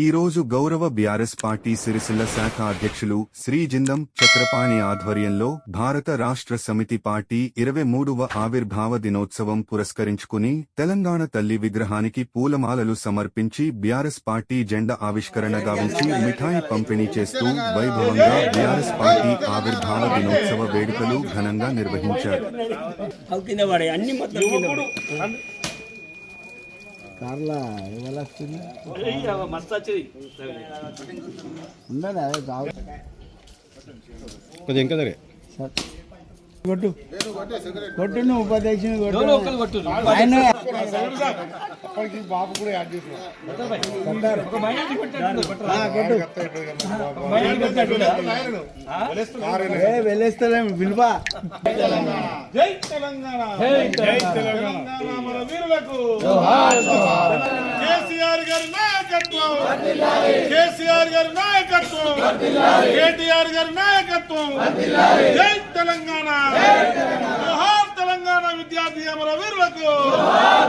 ఈరోజు గౌరవ BRS party Sircilla శాఖ అధ్యక్షులు శ్రీ జిందం చక్రపాణి ఆధ్వర్యంలో భారత రాష్ట్ర సమితి పార్టీ ఇరవై మూడవ ఆవిర్భావ దినోత్సవం పురస్కరించుకుని తెలంగాణ తల్లి విగ్రహానికి పూలమాలలు సమర్పించి బీఆర్ఎస్ పార్టీ జెండా ఆవిష్కరణ గావించి మిఠాయి పంపిణీ చేస్తూ వైభవంగా బీఆర్ఎస్ పార్టీ ఆవిర్భావ దినోత్సవ వేడుకలు ఘనంగా నిర్వహించారు. కార్లా వస్తుంది? మస్తు వచ్చేది. కొద్దిగా ఇంకా సార్. కొట్టు. కొట్టు నువ్వు ఉపదేశం ఎవరో ఒక్కరు కొట్టు. కొట్టుర్రు. ఆయన ఒక మైనారిటీ కొట్టాడు. ఆ, కొట్టు. మైనారిటీ కొట్టాడు. ఏ వెళ్ళేస్తలేం విలువ జై తెలంగాణ. జై తెలంగాణ. వీరులకు కేసీఆర్ గారి నాయకత్వం. కేసీఆర్ గారి నాయకత్వం. కేటీఆర్ గారి నాయకత్వం. జై తెలంగాణ. జోహార్ తెలంగాణ విద్యార్థి అమర వీరులకు.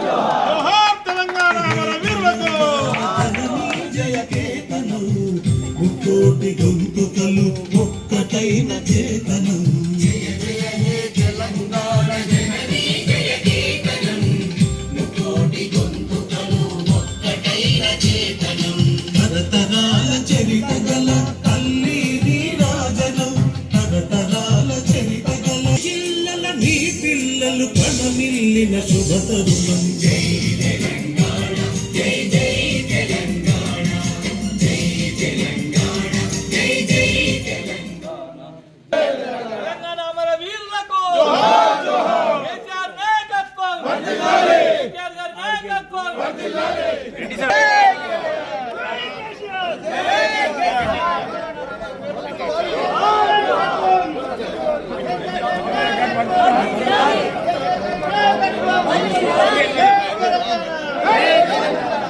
జోహార్ తెలంగాణ అమర వీరులకు. ముక్కోటి గొంతుకలు తరతరాల చరిత గల తల్లి నీరాజనం. తరతరాల చరిత గల ఇళ్ళల నీ పిల్లలు కణమిల్లిన శుభతరుణం జై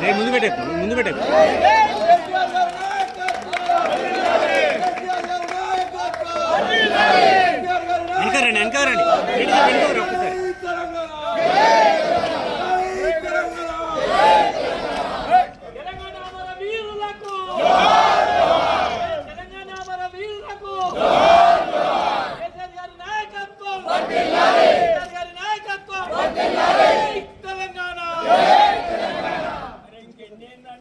ముందు పెట్టే ముందు పెట్టే వెనకారండి వెనకారండి వెనకారు ఒక్కసారి తెలంగాణ అమర వీరులకు తెలంగాణ అమర వీరులకు కేసీఆర్ గారి నాయకత్వం కేసీఆర్ గారి నాయకత్వం జై తెలంగాణ అన్న, అవ్వండి. తెలంగాణ మన వీరులకు ఇంకా నా, ఇంకా నా. వెంకటేష్. గారి నాయకత్వం వెంకటేష్ నువ్వు ఇక్కడి నుంచి.